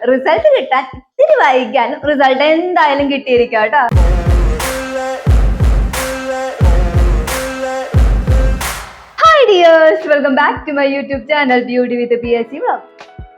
Result കിട്ടാൻ ഇത്തിരി വൈകിയാലും result എന്തായാലും കിട്ടിയിരിക്കാം കേട്ടോ. Dears welcome back to my YouTube channel beauty with P S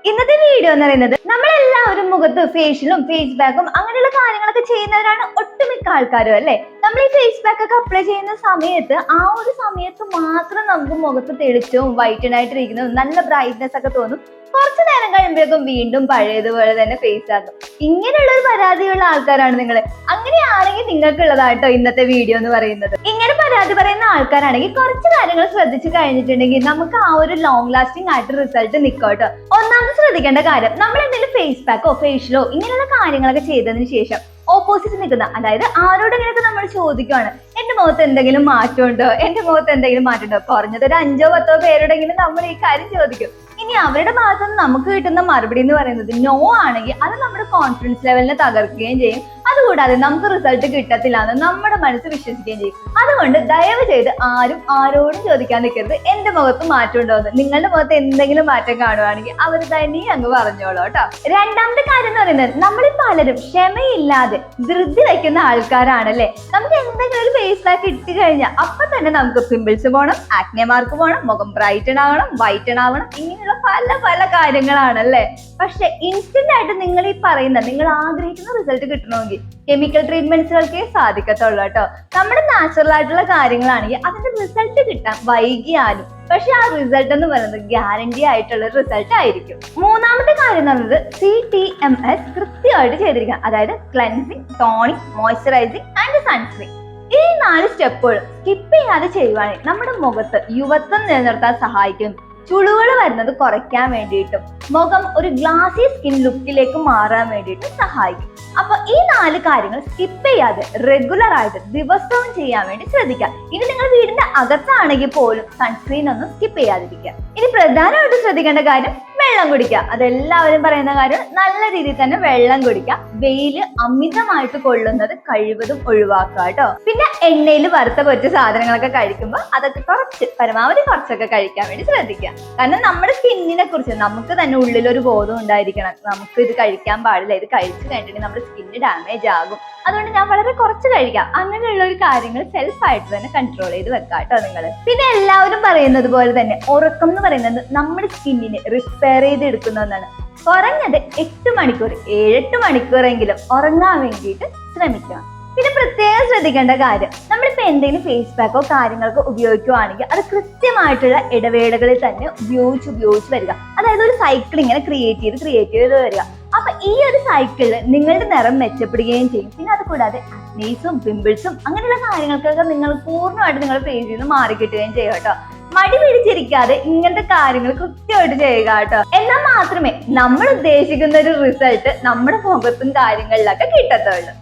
ഇന്നത്തെ വീഡിയോ എന്ന് പറയുന്നത് നമ്മളെല്ലാവരും മുഖത്ത് ഫേഷ്യലും ഫേസ് പാക്കും അങ്ങനെയുള്ള കാര്യങ്ങളൊക്കെ ചെയ്യുന്നവരാണ് ഒട്ടുമിക്ക ആൾക്കാരും അല്ലേ? നമ്മൾ ഈ ഫേസ് പാക്ക് ഒക്കെ അപ്ലൈ ചെയ്യുന്ന സമയത്ത് ആ ഒരു സമയത്ത് മാത്രം നമുക്ക് മുഖത്ത് തെളിച്ചവും വൈറ്റൻ ആയിട്ടിരിക്കുന്നതും നല്ല ബ്രൈറ്റ്നെസ് ഒക്കെ തോന്നും. കുറച്ചു നേരം കഴിയുമ്പോഴേക്കും വീണ്ടും പഴയതുപോലെ തന്നെ ഫേസ് ആക്കും. ഇങ്ങനെയുള്ള ഒരു പരാതിയുള്ള ആൾക്കാരാണ് നിങ്ങൾ അങ്ങനെയാണെങ്കിൽ നിങ്ങൾക്കുള്ളതായിട്ടോ ഇന്നത്തെ വീഡിയോ എന്ന് പറയുന്നത്. ഇങ്ങനെ പരാതി പറയുന്ന ആൾക്കാരാണെങ്കിൽ കുറച്ച് കാര്യങ്ങൾ ശ്രദ്ധിച്ചു കഴിഞ്ഞിട്ടുണ്ടെങ്കിൽ നമുക്ക് ആ ഒരു ലോങ് ലാസ്റ്റിംഗ് ആയിട്ട് റിസൾട്ട് നിൽക്കോട്ടോ ഒന്നാമത് ശ്രദ്ധിക്കേണ്ട കാര്യം നമ്മൾ എന്തെങ്കിലും ഫേസ് പാക്കോ ഫേഷ്യലോ ഇങ്ങനെയുള്ള കാര്യങ്ങളൊക്കെ ചെയ്തതിന് ശേഷം ഓപ്പോസിറ്റ് നിൽക്കുന്ന അതായത് ആരോടെങ്കിലൊക്കെ നമ്മൾ ചോദിക്കുകയാണ് എന്റെ മുഖത്ത് എന്തെങ്കിലും മാറ്റമുണ്ടോ? എന്റെ മുഖത്ത് എന്തെങ്കിലും മാറ്റമുണ്ടോ? കുറഞ്ഞത് ഒരു അഞ്ചോ പത്തോ പേരോടെങ്കിലും നമ്മൾ ഈ കാര്യം ചോദിക്കും. ഇനി അവരുടെ ഭാഗത്തുനിന്ന് നമുക്ക് കിട്ടുന്ന മറുപടി എന്ന് പറയുന്നത് നോ ആണെങ്കിൽ അത് നമ്മുടെ കോൺഫിഡൻസ് ലെവലിനെ തകർക്കുകയും ചെയ്യും. അതുകൂടാതെ നമുക്ക് റിസൾട്ട് കിട്ടത്തില്ല എന്ന് നമ്മുടെ മനസ്സ് വിശ്വസിക്കുകയും ചെയ്യും. അതുകൊണ്ട് ദയവ് ചെയ്ത് ആരും ആരോടും ചോദിക്കാൻ നിൽക്കരുത്. എന്റെ മുഖത്ത് മാറ്റം ഉണ്ടോ എന്ന്. നിങ്ങളുടെ മുഖത്ത് എന്തെങ്കിലും മാറ്റം കാണുവാണെങ്കിൽ അവർ തന്നെ അങ്ങ് പറഞ്ഞോളൂ കേട്ടോ. രണ്ടാമത്തെ കാര്യം എന്ന് പറയുന്നത് നമ്മൾ പലരും ക്ഷമയില്ലാതെ ധൃതി വയ്ക്കുന്ന ആൾക്കാരാണല്ലേ. നമുക്ക് എന്തെങ്കിലും ഒരു ഫേസ് പാക്ക് ഇട്ട് കഴിഞ്ഞാൽ അപ്പൊ തന്നെ നമുക്ക് പിമ്പിൾസ് പോകണം ആക്നെ മാർക്ക് പോകണം മുഖം ബ്രൈറ്റൺ ആവണം വൈറ്റൺ ആവണം ഇങ്ങനെയുള്ള പല പല കാര്യങ്ങളാണ് കാര്യങ്ങളാണല്ലേ? പക്ഷെ ഇൻസ്റ്റന്റ് ആയിട്ട് നിങ്ങൾ ഈ പറയുന്ന നിങ്ങൾ ആഗ്രഹിക്കുന്ന റിസൾട്ട് കിട്ടണമെങ്കിൽ കെമിക്കൽ ട്രീറ്റ്മെന്റ്സുകൾക്കേ സാധിക്കത്തുള്ളൂ കേട്ടോ. നമ്മുടെ നാച്ചുറൽ ആയിട്ടുള്ള കാര്യങ്ങളാണെങ്കിൽ അതിന്റെ റിസൾട്ട് കിട്ടാൻ വൈകിയാലും പക്ഷെ ആ റിസൾട്ട് എന്ന് പറയുന്നത് ഗ്യാരണ്ടി ആയിട്ടുള്ള റിസൾട്ട് ആയിരിക്കും. മൂന്നാമത്തെ കാര്യം എന്ന് പറയുന്നത് സി ടി എം എസ് കൃത്യമായിട്ട് ചെയ്തിരിക്കുക. അതായത് cleansing tonic moisturising and sunscreen ഈ നാല് സ്റ്റെപ്പുകൾ സ്കിപ്പ് ചെയ്യാതെ ചെയ്യുവാണെങ്കിൽ നമ്മുടെ മുഖത്ത് യുവത്വം നിലനിർത്താൻ സഹായിക്കും. ചുളിവുകൾ വരുന്നത് കുറയ്ക്കാൻ വേണ്ടിയിട്ടും മുഖം ഒരു ഗ്ലാസി സ്കിൻ ലുക്കിലേക്ക് മാറാൻ വേണ്ടിയിട്ടും സഹായിക്കും. അപ്പൊ ഈ നാല് കാര്യങ്ങൾ സ്കിപ്പ് ചെയ്യാതെ റെഗുലർ ആയിട്ട് ദിവസവും ചെയ്യാൻ വേണ്ടി ശ്രദ്ധിക്കുക ഇനി നിങ്ങൾ വീടിന്റെ അകത്താണെങ്കിൽ പോലും സൺസ്ക്രീൻ ഒന്നും സ്കിപ്പ് ചെയ്യാതിരിക്കുക. ഇനി പ്രധാനമായിട്ട് ശ്രദ്ധിക്കേണ്ട കാര്യം വെള്ളം കുടിക്കുക. അതെല്ലാവരും പറയുന്ന കാര്യം നല്ല രീതിയിൽ തന്നെ വെള്ളം കുടിക്കുക. വെയിൽ അമിതമായിട്ട് കൊള്ളുന്നത് കഴിവതും ഒഴിവാക്കുക കേട്ടോ. പിന്നെ എണ്ണയിൽ വറുത്ത പൊരിച്ച സാധനങ്ങളൊക്കെ കഴിക്കുമ്പോൾ അതൊക്കെ കുറച്ച് പരമാവധി കുറച്ചൊക്കെ കഴിക്കാൻ വേണ്ടി ശ്രദ്ധിക്കുക. കാരണം നമ്മുടെ സ്കിന്നിനെ കുറിച്ച് നമുക്ക് തന്നെ ഉള്ളിലൊരു ബോധം ഉണ്ടായിരിക്കണം. നമുക്ക് ഇത് കഴിക്കാൻ പാടില്ല. ഇത് കഴിച്ചു കഴിഞ്ഞിട്ടുണ്ടെങ്കിൽ നമ്മുടെ സ്കിന്ന് ഡാമേജ് ആകും. അതുകൊണ്ട് ഞാൻ വളരെ കുറച്ച് കഴിക്കാം. അങ്ങനെയുള്ള ഒരു കാര്യങ്ങൾ സെൽഫ് ആയിട്ട് തന്നെ കൺട്രോൾ ചെയ്ത് വെക്കാം കേട്ടോ നിങ്ങൾ പിന്നെ എല്ലാവരും പറയുന്നത് പോലെ തന്നെ ഉറക്കം എന്ന് പറയുന്നത് നമ്മുടെ സ്കിന്നിനെ റിപ്പയർ ചെയ്ത് എടുക്കുന്ന ഒന്നാണ്. കുറഞ്ഞത് എട്ട് മണിക്കൂർ ഏഴെട്ട് മണിക്കൂറെങ്കിലും ഉറങ്ങാൻ വേണ്ടിയിട്ട് ശ്രമിക്കണം പിന്നെ പ്രത്യേകം ശ്രദ്ധിക്കേണ്ട കാര്യം നമ്മളിപ്പോൾ എന്തെങ്കിലും ഫേസ് പാക്കോ കാര്യങ്ങളൊക്കെ ഉപയോഗിക്കുവാണെങ്കിൽ അത് കൃത്യമായിട്ടുള്ള ഇടവേളകളിൽ തന്നെ ഉപയോഗിച്ച് ഉപയോഗിച്ച് വരിക. അതായത് ഒരു സൈക്കിൾ ഇങ്ങനെ ക്രിയേറ്റ് ചെയ്ത് ക്രിയേറ്റ് ചെയ്ത് വരിക. അപ്പൊ ഈ ഒരു സൈക്കിളിൽ നിങ്ങളുടെ നിറം മെച്ചപ്പെടുകയും ചെയ്യും. പിന്നെ അത് കൂടാതെ അക്നീസും പിമ്പിൾസും അങ്ങനെയുള്ള കാര്യങ്ങൾക്കൊക്കെ നിങ്ങൾ പൂർണമായിട്ട് നിങ്ങൾ ഫേസ് ചെയ്ത് മാറിക്കിട്ടുകയും ചെയ്യും കേട്ടോ. മടി പിടിച്ചിരിക്കാതെ ഇങ്ങനത്തെ കാര്യങ്ങൾ കൃത്യമായിട്ട് ചെയ്യുക കേട്ടോ. എന്നാൽ മാത്രമേ നമ്മൾ ഉദ്ദേശിക്കുന്ന ഒരു റിസൾട്ട് നമ്മുടെ മുഖത്തും കാര്യങ്ങളിലൊക്കെ കിട്ടത്തുള്ളൂ.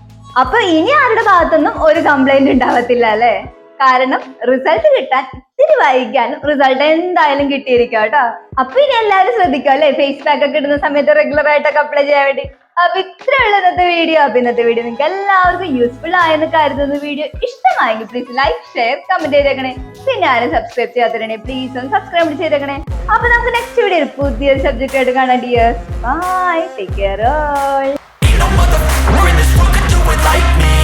അപ്പൊ ഇനി ആരുടെ ഭാഗത്തൊന്നും ഒരു കംപ്ലൈന്റ് ഉണ്ടാവത്തില്ല അല്ലേ? കാരണം റിസൾട്ട് കിട്ടാൻ ഇത്തിരി വൈകിയാലും റിസൾട്ട് എന്തായാലും കിട്ടിയിരിക്കാം കേട്ടോ. അപ്പൊ ഇനി എല്ലാവരും ശ്രദ്ധിക്കും അല്ലേ? ഫേസ് പാക്ക് ഒക്കെ ഇടുന്ന സമയത്ത് റെഗുലർ ആയിട്ടൊക്കെ അപ്ലൈ ചെയ്യാൻ വേണ്ടി. അപ്പൊ ഇത്രയുള്ള ഇന്നത്തെ വീഡിയോ അപ്പൊ ഇന്നത്തെ വീഡിയോ നിങ്ങൾക്ക് എല്ലാവർക്കും യൂസ്ഫുൾ ആയെന്ന് കരുതുന്ന വീഡിയോ ഇഷ്ടമായെങ്കിൽ പ്ലീസ് ലൈക്ക് ഷെയർ കമന്റ് ചെയ്തേക്കണേ. പിന്നെ ആരും സബ്സ്ക്രൈബ് ചെയ്യാത്തവരണേ പ്ലീസ് ഒന്ന് സബ്സ്ക്രൈബ് ചെയ്തേക്കണേ. അപ്പൊ നമുക്ക് നെക്സ്റ്റ് വീഡിയോ പുതിയൊരു സബ്ജക്റ്റ് ആയിട്ട് കാണാം dears bye take care all like me.